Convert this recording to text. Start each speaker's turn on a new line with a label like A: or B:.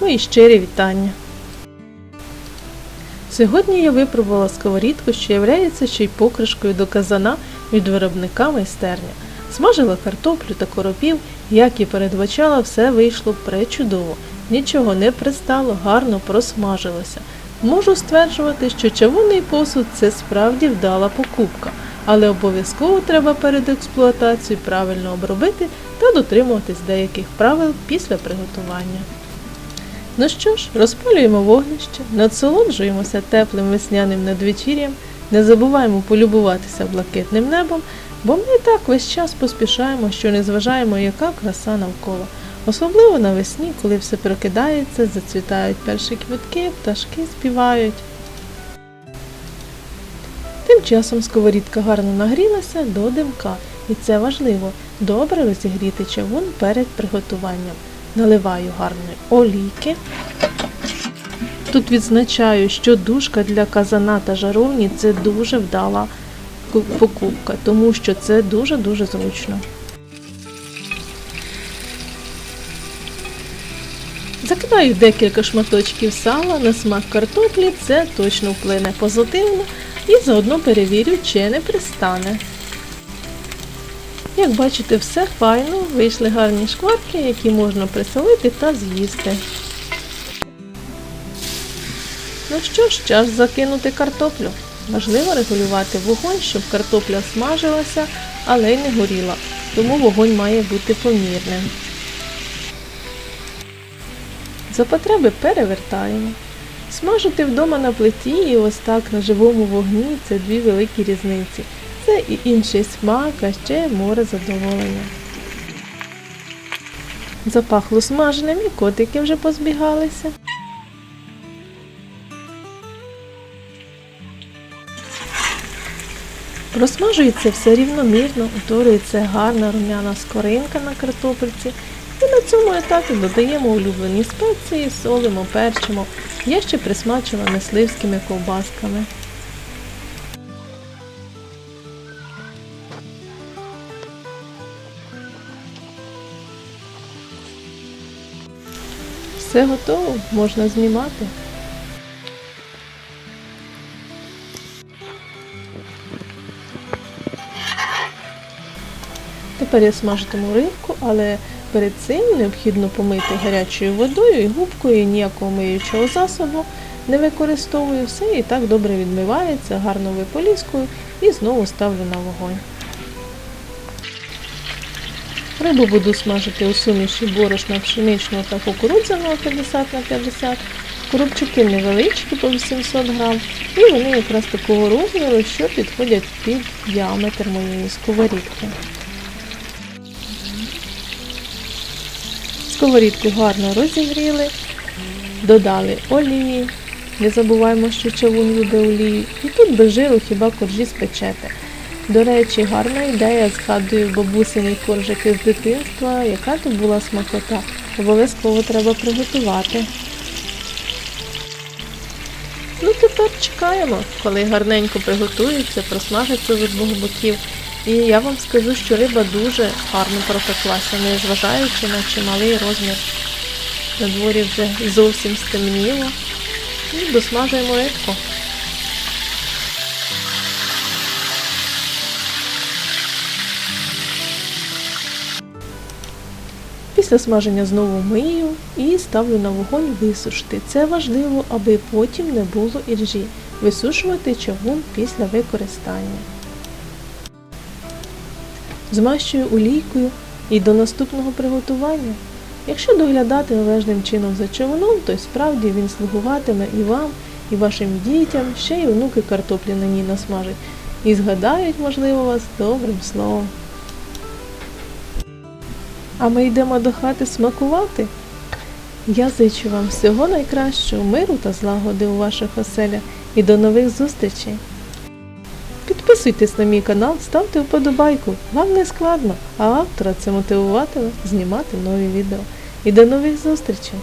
A: Мої щирі вітання. Сьогодні я випробувала сковорідку, що являється ще й покришкою до казана від виробника майстерня. Смажила картоплю та коропів, як і передбачала, все вийшло пречудово. Нічого не пристало, гарно просмажилося. Можу стверджувати, що чавунний посуд це справді вдала покупка, але обов'язково треба перед експлуатацією правильно обробити та дотримуватись деяких правил після приготування. Ну що ж, розпалюємо вогнище, насолоджуємося теплим весняним надвечір'ям, не забуваємо полюбуватися блакитним небом, бо ми так весь час поспішаємо, що не зважаємо, яка краса навколо. Особливо навесні, коли все прокидається, зацвітають перші квітки, пташки співають. Тим часом сковорідка гарно нагрілася до димка, і це важливо добре розігріти чавун перед приготуванням. Наливаю гарної олійки. Тут відзначаю, що дужка для казана та жаровні це дуже вдала покупка, тому що це дуже-дуже зручно. Закидаю декілька шматочків сала на смак картоплі, це точно вплине позитивно і заодно перевірю, чи не пристане. Як бачите, все файно, вийшли гарні шкварки, які можна присолити та з'їсти. Ну що ж, час закинути картоплю. Важливо регулювати вогонь, щоб картопля смажилася, але й не горіла, тому вогонь має бути помірним. За потреби перевертаємо. Смажити вдома на плиті і ось так на живому вогні це дві великі різниці. Це і інший смак, а ще море задоволення. Запахло смаженим і котики вже позбігалися. Розсмажується все рівномірно, утворюється гарна рум'яна скоринка на картопельці. І на цьому етапі додаємо улюблені спеції, солимо, перчимо. Я ще присмачила мисливськими ковбасками. Все готово, можна знімати. Тепер я смажитиму рибку, але перед цим необхідно помити гарячою водою і губкою, ніякого миючого засобу не використовую. Все і так добре відмивається, гарно виполіскую і знову ставлю на вогонь. Рибу буду смажити у суміші борошна пшеничного та кукурудзяного 50 на 50 Коробчики невеличкі по 800 грам, і вони якраз такого розміру, що підходять під діаметр моєї сковорідки. Сковорідку гарно розігріли, додали олії. Не забуваємо, що чавун любить олію. І тут без жиру хіба коржі спечете. До речі, гарна ідея, згадую бабусині коржики з дитинства, яка тут була смакота. Обов'язково треба приготувати. Ну тепер чекаємо, коли гарненько приготується, просмажиться з обох боків. І я вам скажу, що риба дуже гарно пропеклася, незважаючи на чималий розмір. На дворі вже зовсім стемніло. І досмажуємо рибку. Після смаження знову мию і ставлю на вогонь висушити. Це важливо, аби потім не було іржі. Висушувати чавун після використання. Змащую олійкою і до наступного приготування. Якщо доглядати належним чином за човном, то й справді він слугуватиме і вам, і вашим дітям, ще й онуки картоплі на ній насмажать. І згадають, можливо, вас добрим словом. А ми йдемо до хати смакувати. Я зичу вам всього найкращого, миру та злагоди у ваших оселях і до нових зустрічей. Підписуйтесь на мій канал, ставте вподобайку. Вам не складно, а автора це мотивуватиме знімати нові відео. І до нових зустрічей!